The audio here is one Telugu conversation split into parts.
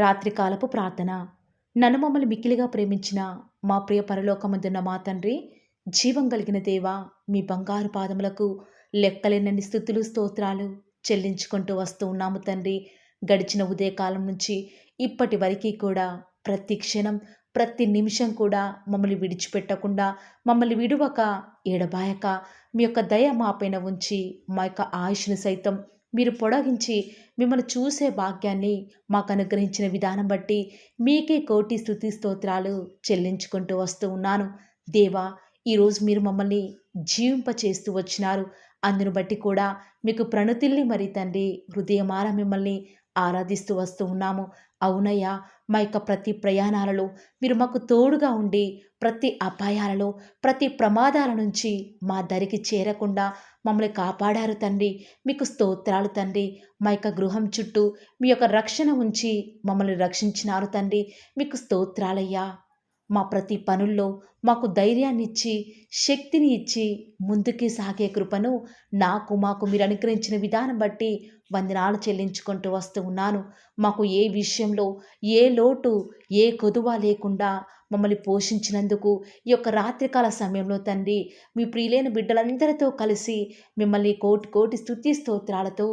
రాత్రికాలపు ప్రార్థన. నన్ను మమ్మల్ని మిక్కిలిగా ప్రేమించిన మా ప్రియ పరలోకమందున్న మా తండ్రి జీవం కలిగిన దేవా మీ బంగారు పాదములకు లెక్కలేనన్ని స్థుతులు స్తోత్రాలు చెల్లించుకుంటూ వస్తూ ఉన్నాము తండ్రి. గడిచిన ఉదయకాలం నుంచి ఇప్పటి వరకు కూడా ప్రతి క్షణం ప్రతి నిమిషం కూడా మమ్మల్ని విడిచిపెట్టకుండా మమ్మల్ని విడువక ఎడబాయక మీ యొక్క దయ మాపైన ఉంచి మా యొక్క ఆయుష్ను సైతం మీరు పొడగించి మిమ్మల్ని చూసే భాగ్యాన్ని మాకు అనుగ్రహించిన విధానం బట్టి మీకే కోటి స్థుతి స్తోత్రాలు చెల్లించుకుంటూ వస్తూ ఉన్నాను. దేవా ఈరోజు మీరు మమ్మల్ని జీవింప చేస్తూ వచ్చినారు. అందును బట్టి కూడా మీకు ప్రణుతిల్ని మరి తండ్రి హృదయమార మిమ్మల్ని ఆరాధిస్తూ వస్తూ ఉన్నాము. అవునయ్యా మా యొక్క ప్రతి ప్రయాణాలలో మీరు మాకు తోడుగా ఉండి ప్రతి అపాయాలలో ప్రతి ప్రమాదాల నుంచి మా దరికి చేరకుండా మమ్మల్ని కాపాడారు తండ్రి. మీకు స్తోత్రాలు తండ్రి. మా యొక్క గృహం చుట్టూ మీ యొక్క రక్షణ ఉంచి మమ్మల్ని రక్షించినారు తండ్రి. మీకు స్తోత్రాలయ్యా. మా ప్రతి పనుల్లో మాకు ధైర్యాన్ని ఇచ్చి శక్తిని ఇచ్చి ముందుకి సాగే కృపను నాకు మాకు మీరు అనుగ్రహించిన విధానం బట్టి వందనాలు చెల్లించుకుంటూ వస్తూ ఉన్నాను. మాకు ఏ విషయంలో ఏ లోటు ఏ కొదువ లేకుండా మమ్మల్ని పోషించినందుకు ఈ యొక్క రాత్రికాల సమయంలో తండ్రి మీ ప్రియులైన బిడ్డలందరితో కలిసి మిమ్మల్ని కోటి కోటి స్థుతి స్తోత్రాలతో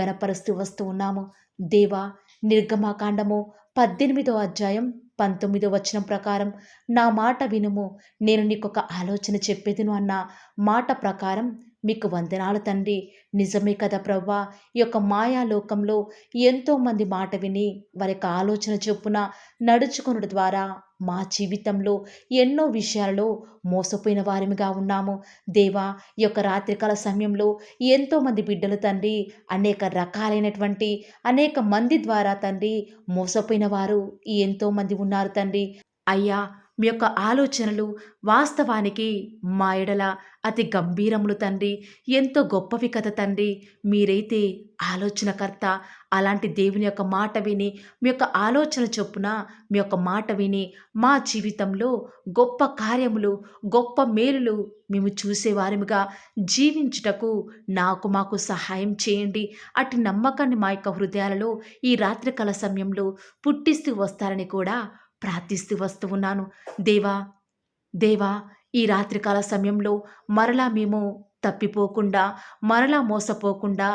గణపరుస్తూ వస్తూ ఉన్నాము. దేవా నిర్గమాకాండము పద్దెనిమిదో అధ్యాయం పంతొమ్మిదో వచనం ప్రకారం నా మాట వినుము. నేను నీకొక ఆలోచన చెప్పేదిను అన్న మాట ప్రకారం మీకు వందనాలు తండ్రి. నిజమే కదా ప్రవ్వా? ఈ యొక్క మాయాలోకంలో ఎంతోమంది మాట విని వారి యొక్క ఆలోచన చొప్పున నడుచుకునడం ద్వారా మా జీవితంలో ఎన్నో విషయాలలో మోసపోయిన వారిగా ఉన్నాము. దేవా ఈ యొక్క రాత్రికాల సమయంలో ఎంతోమంది బిడ్డలు తండ్రి అనేక రకాలైనటువంటి అనేక మంది ద్వారా తండ్రి మోసపోయిన వారు ఎంతోమంది ఉన్నారు తండ్రి. అయ్యా మీ యొక్క ఆలోచనలు వాస్తవానికి మా ఎడల అతి గంభీరములు తండ్రి. ఎంతో గొప్పవి కథ తండ్రి. మీరైతే ఆలోచనకర్త. అలాంటి దేవుని యొక్క మాట విని మీ యొక్క ఆలోచన చొప్పున మీ యొక్క మాట విని మా జీవితంలో గొప్ప కార్యములు గొప్ప మేలులు మేము చూసేవారముగా. జీవించుటకు నాకు మాకు సహాయం చేయండి. అటు నమ్మకాన్ని మా యొక్క హృదయాలలో ఈ రాత్రికాల సమయంలో పుట్టిస్తూ వస్తారని కూడా ప్రార్థిస్తూ వస్తూ ఉన్నాను. దేవా దేవా ఈ రాత్రికాల సమయంలో మరలా మేము తప్పిపోకుండా మరలా మోసపోకుండా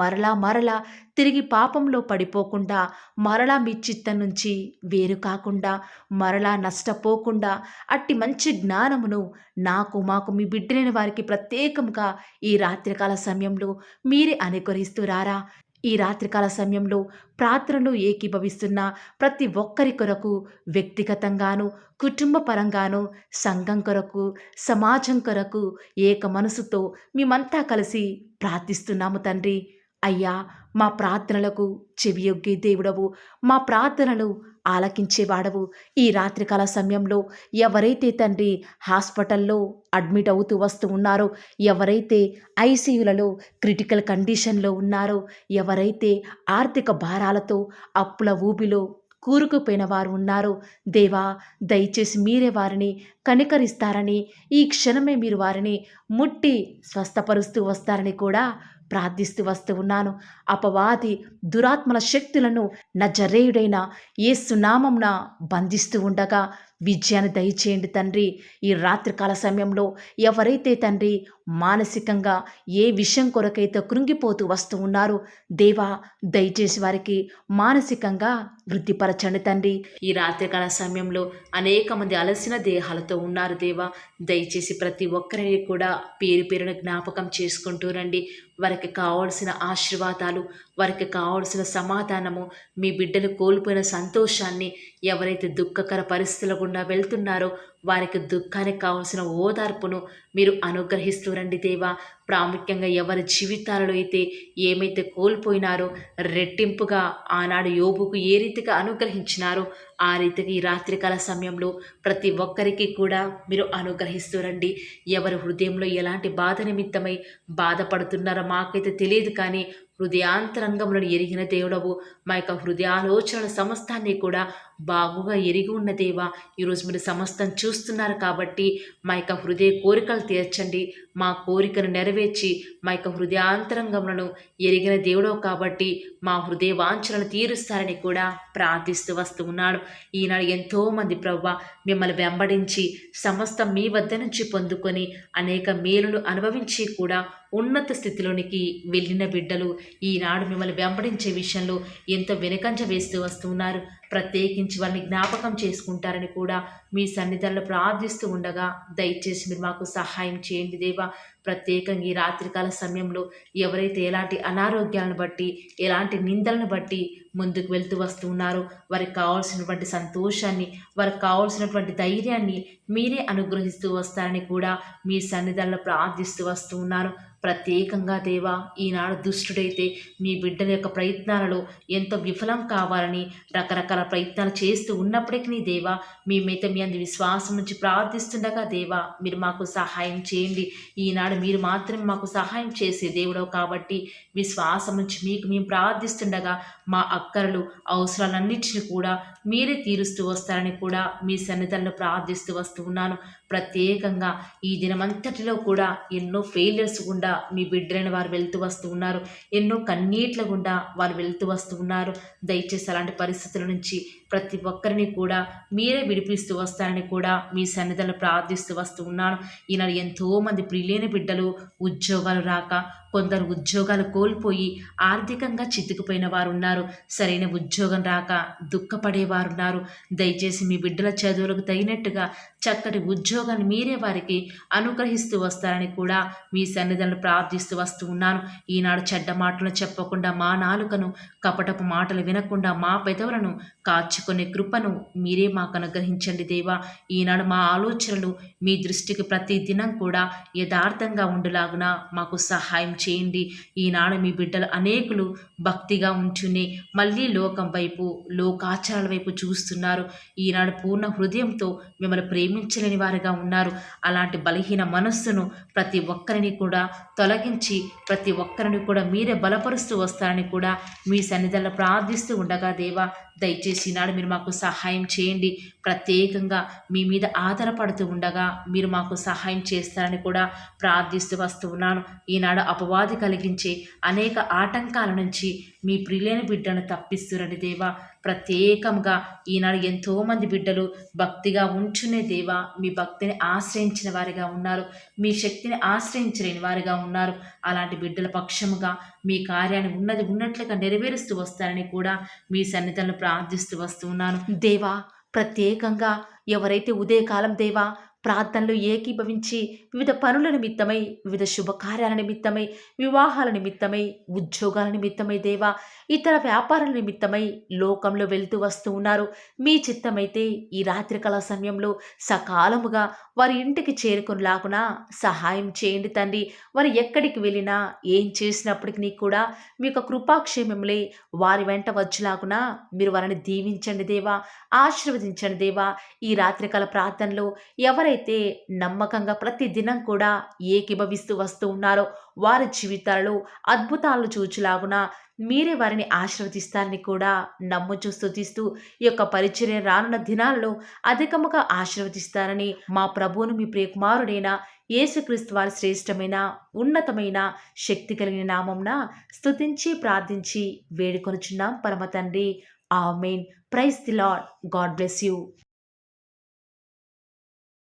మరలా మరలా తిరిగి పాపంలో పడిపోకుండా మరలా మీ చిత్తం నుంచి వేరు కాకుండా మరలా నష్టపోకుండా అట్టి మంచి జ్ఞానమును నాకు మాకు మీ బిడ్డలైన వారికి ప్రత్యేకంగా ఈ రాత్రికాల సమయంలో మీరే అనుకరిస్తూ రారా. ఈ రాత్రికాల సమయంలో ప్రార్థనలు ఏకీభవిస్తున్న ప్రతి ఒక్కరి కొరకు వ్యక్తిగతంగాను కుటుంబ పరంగాను సంఘం కొరకు సమాజం కొరకు ఏక మనసుతో మేమంతా కలిసి ప్రార్థిస్తున్నాము తండ్రి. అయ్యా మా ప్రార్థనలకు చెవియొగ్గే దేవుడవు. మా ప్రార్థనలు ఆలకించేవాడవు. ఈ రాత్రికాల సమయంలో ఎవరైతే తండ్రి హాస్పిటల్లో అడ్మిట్ అవుతూ వస్తూ ఉన్నారో ఎవరైతే ఐసీయూలలో క్రిటికల్ కండిషన్లో ఉన్నారో ఎవరైతే ఆర్థిక భారాలతో అప్పుల ఊబిలో కూరుకుపోయిన వారు ఉన్నారో దేవా దయచేసి మీరే వారిని కనికరిస్తారని ఈ క్షణమే మీరు వారిని ముట్టి స్వస్థపరుస్తూ వస్తారని కూడా ప్రార్థిస్తూ వస్తూ ఉన్నాను. అపవాది దురాత్మల శక్తులను నజరేయుడైన ఏసునామంన బంధిస్తూ ఉండగా విజయాన్ని దయచేయండి తండ్రి. ఈ రాత్రికాల సమయంలో ఎవరైతే తండ్రి మానసికంగా ఏ విషయం కొరకైతే కృంగిపోతూ వస్తూ ఉన్నారో దేవా దయచేసి వారికి మానసికంగా వృద్ధిపరచండి తండ్రి. ఈ రాత్రికాల సమయంలో అనేక మంది అలసిన దేహాలతో ఉన్నారు దేవా. దయచేసి ప్రతి ఒక్కరిని కూడా పేరు పేరున జ్ఞాపకం చేసుకుంటూ రండి. వారికి కావాల్సిన ఆశీర్వాదాలు వారికి కావాల్సిన సమాధానము మీ బిడ్డలు కోల్పోయిన సంతోషాన్ని ఎవరైతే దుఃఖకర పరిస్థితుల గుండా వెళ్తున్నారో వారికి దుఃఖానికి కావాల్సిన ఓదార్పును మీరు అనుగ్రహిస్తూ రండి దేవా. ప్రాముఖ్యంగా ఎవరి జీవితాలలో అయితే ఏమైతే కోల్పోయినారో రెట్టింపుగా ఆనాడు యోబుకు ఏ రీతిగా అనుగ్రహించినారో ఆ రీతిగా ఈ రాత్రికాల సమయంలో ప్రతి ఒక్కరికి కూడా మీరు అనుగ్రహిస్తూ రండి. ఎవరి హృదయంలో ఎలాంటి బాధ నిమిత్తమై బాధపడుతున్నారో మాకైతే తెలియదు కానీ హృదయాంతరంగములను ఎరిగిన దేవుడవు మా యొక్క హృదయాలోచనల సమస్తాన్ని కూడా బాగుగా ఎరిగి ఉన్న దేవా ఈరోజు మీరు సమస్తం చూస్తున్నారు కాబట్టి మా యొక్క హృదయ కోరికలు తీర్చండి. మా కోరికను నెరవేర్చి మా యొక్క హృదయాంతరంగములను ఎరిగిన దేవుడో కాబట్టి మా హృదయ వాంఛనలు తీరుస్తారని కూడా ప్రార్థిస్తూ వస్తూ ఉన్నాడు. ఈనాడు ఎంతోమంది ప్రవ్వ మిమ్మల్ని వెంబడించి సమస్తం మీ వద్ద నుంచి పొందుకొని అనేక మేలులు అనుభవించి కూడా ఉన్నత స్థితిలోనికి వెళ్ళిన బిడ్డలు ఈనాడు మిమ్మల్ని వెంబడించే విషయంలో ఎంతో వెనుకంజ వేస్తూ వస్తున్నారు ప్రత్యేకించి వారిని జ్ఞాపకం చేసుకుంటారని కూడా మీ సన్నిధానంలో ప్రార్థిస్తూ ఉండగా దయచేసి మీరు మాకు సహాయం చేయండి దేవా. ప్రత్యేకంగా ఈ రాత్రికాల సమయంలో ఎవరైతే ఎలాంటి అనారోగ్యాలను బట్టి ఎలాంటి నిందలను బట్టి ముందుకు వెళ్తూ వస్తూ ఉన్నారో వారికి కావాల్సినటువంటి సంతోషాన్ని వారికి కావాల్సినటువంటి ధైర్యాన్ని మీరే అనుగ్రహిస్తూ వస్తారని కూడా మీ సన్నిధానంలో ప్రార్థిస్తూ వస్తూ ఉన్నారు. ప్రత్యేకంగా దేవా ఈనాడు దుష్టుడైతే మీ బిడ్డల యొక్క ప్రయత్నాలలో ఎంతో విఫలం కావాలని రకరకాల ప్రయత్నాలు చేస్తూ ఉన్నప్పటికీ దేవా మీ మీద మీ అందు విశ్వాసం నుంచి ప్రార్థిస్తుండగా దేవా మీరు మాకు సహాయం చేయండి. ఈనాడు మీరు మాత్రమే మాకు సహాయం చేసే దేవుడవు కాబట్టి విశ్వాసం నుంచి మీకు మేము ప్రార్థిస్తుండగా మా అక్కరలు అవసరాలన్నింటినీ కూడా మీరే తీరుస్తూ వస్తారని కూడా మీ సన్నిధంలో ప్రార్థిస్తూ వస్తూ ఉన్నాను. ప్రత్యేకంగా ఈ దినమంతటిలో కూడా ఎన్నో ఫెయిలియర్స్ గుండా మీ బిడ్డలైన వారు వెళ్తూ వస్తూ ఉన్నారు. ఎన్నో కన్నీట్ల గుండా వారు వెళ్తూ వస్తూ ఉన్నారు. దయచేసి అలాంటి పరిస్థితుల నుంచి ప్రతి ఒక్కరిని కూడా మీరే విడిపిస్తూ వస్తారని కూడా మీ సన్నిధులను ప్రార్థిస్తూ వస్తూ ఉన్నాను. ఈనాడు ఎంతోమంది ప్రియులేని బిడ్డలు ఉద్యోగాలు రాక కొందరు ఉద్యోగాలు కోల్పోయి ఆర్థికంగా చితికిపోయిన వారు ఉన్నారు సరైన ఉద్యోగం రాక దుఃఖపడేవారు ఉన్నారు దయచేసి మీ బిడ్డల చదువులకు తగినట్టుగా చక్కటి ఉద్యోగాన్ని మీరే వారికి అనుగ్రహిస్తూ వస్తారని కూడా మీ సన్నిధులను ప్రార్థిస్తూ వస్తూ ఉన్నాను. ఈనాడు చెడ్డ మాటలు చెప్పకుండా మా నాలుకను కపటపు మాటలు వినకుండా మా పెదవులను కాచుకునే కృపను మీరే మాకు అనుగ్రహించండి దేవా. ఈనాడు మా ఆలోచనలు మీ దృష్టికి ప్రతి దినం కూడా యథార్థంగా ఉండులాగున మాకు సహాయం చేయండి. ఈనాడు మీ బిడ్డలు అనేకులు భక్తిగా ఉంచుని మళ్ళీ లోకం వైపు లోకాచారాల వైపు చూస్తున్నారు. ఈనాడు పూర్ణ హృదయంతో మిమ్మల్ని ప్రేమించలేని వారుగా ఉన్నారు. అలాంటి బలహీన మనస్సును ప్రతి ఒక్కరిని కూడా తొలగించి ప్రతి ఒక్కరిని కూడా మీరే బలపరుస్తూ వస్తారని కూడా మీ సన్నిధిలో ప్రార్థిస్తూ ఉండగా దేవా దయచేసి ఈనాడు మీరు మాకు సహాయం చేయండి. ప్రత్యేకంగా మీ మీద ఆధారపడుతూ ఉండగా మీరు మాకు సహాయం చేస్తారని కూడా ప్రార్థిస్తూ వస్తూ ఉన్నాను. ఈనాడు అపవాది కలిగించే అనేక ఆటంకాల నుంచి మీ ప్రియులైన బిడ్డను తప్పిస్తురని దేవా. ప్రత్యేకంగా ఈనాడు ఎంతోమంది బిడ్డలు భక్తిగా ఉంచునే దేవా మీ భక్తిని ఆశ్రయించిన వారిగా ఉన్నారు మీ శక్తిని ఆశ్రయించలేని వారిగా ఉన్నారు. అలాంటి బిడ్డల పక్షముగా మీ కార్యాన్ని ఉన్నది ఉన్నట్లుగా నెరవేరుస్తూ వస్తారని కూడా మీ సన్నిధులను ప్రార్థిస్తూ వస్తూ ఉన్నాను. దేవా ప్రత్యేకంగా ఎవరైతే ఉదయకాలం దేవా ప్రార్థనలు ఏకీభవించి వివిధ పనుల నిమిత్తమై వివిధ శుభకార్యాల నిమిత్తమై వివాహాల నిమిత్తమై ఉద్యోగాల నిమిత్తమై దేవా ఇతర వ్యాపారాల నిమిత్తమై లోకంలో వెళ్తూ వస్తూ ఉన్నారు. మీ చిత్తమైతే ఈ రాత్రికాల సమయంలో సకాలముగా వారి ఇంటికి చేరుకుని చేరుకునిలాగున సహాయం చేయండి తండ్రి. వారు ఎక్కడికి వెళ్ళినా ఏం చేసినప్పటికీ కూడా మీ యొక్క కృపాక్షేమములే వారి వెంట వచ్చేలాగున మీరు వారిని దీవించండి దేవా ఆశీర్వదించండి దేవా. ఈ రాత్రికాల ప్రార్థనలో ఎవరైతే నమ్మకంగా ప్రతిదినం కూడా ఏకీభవిస్తూ వస్తూ ఉన్నారో వారి జీవితాలలో అద్భుతాలను చూచులాగున మీరే వారిని ఆశీర్వదిస్తారని కూడా నమ్ముచూ స్థుతిస్తూ ఈ యొక్క పరిచర్య రానున్న దినాలలో అధికముగా ఆశీర్వదిస్తారని మా ప్రభువును మీ ప్రియకుమారుడైన యేసుక్రీస్తు వారి శ్రేష్టమైన ఉన్నతమైన శక్తి కలిగిన నామంన స్థుతించి ప్రార్థించి వేడుకొనుచున్నాం. పరమ తండ్రి ఆ మెయిన్ price the Lord God bless you.